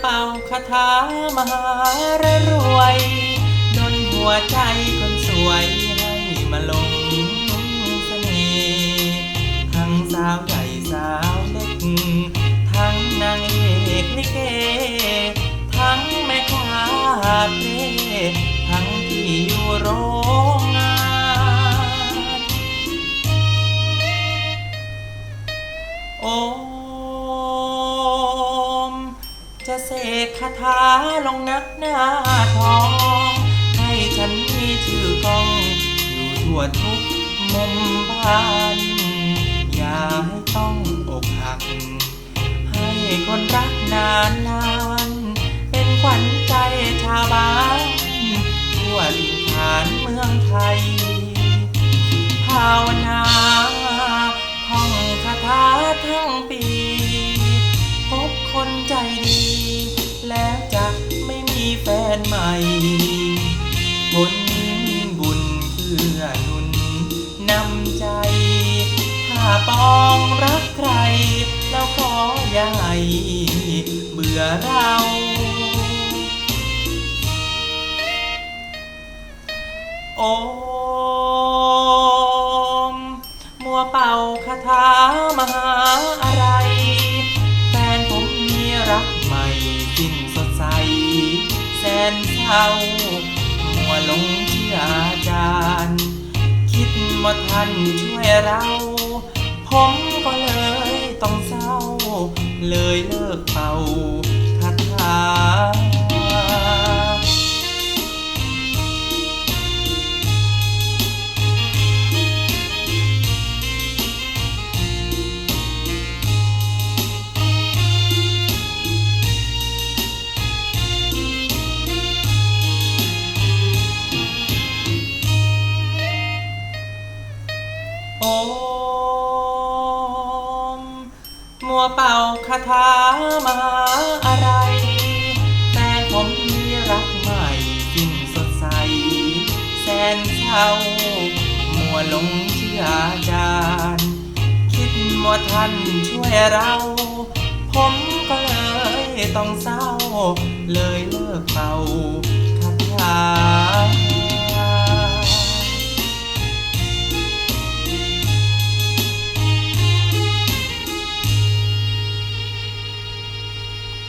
เป่าคาถามหารรวยดนหัวใจคนสวยให้มาลงเสน่ห์ทั้งสาวใหญ่สาวเล็ก ทั้งนางเอกลิเก ทั้งแม่ค้าเพลทั้ เสกคาถาลงนักหน้าทอง ให้ฉันมีชื่อกอง อยู่ทั่วทุกมุมบ้าน อย่าให้ต้องอกหัก ให้คนรักนานนานๆเป็นขวัญใจชาวบ้านทั่วดินฐานเมืองไทยภาวนา ผลบุญเพื่อนุนนำใจ ถ้าปองรักใคร แล้วขออย่าให้เบื่อเราโอม มัวเป่าคาถามหา เศร้ามัวหลงเชื่ออาจารย์ คิดว่าท่านช่วยเรา ผมก็เลยต้องเศร้า เลยเลิกเป่า วเป่าคาถามาอะไร แต่ผมมีรักใหม่สิ้นสดใส แสนเศร้ามัวหลงเชื่ออาจารย์ คิดมัวท่านช่วยเรา ผมก็เลยต้องเศร้า เลยเลิกไป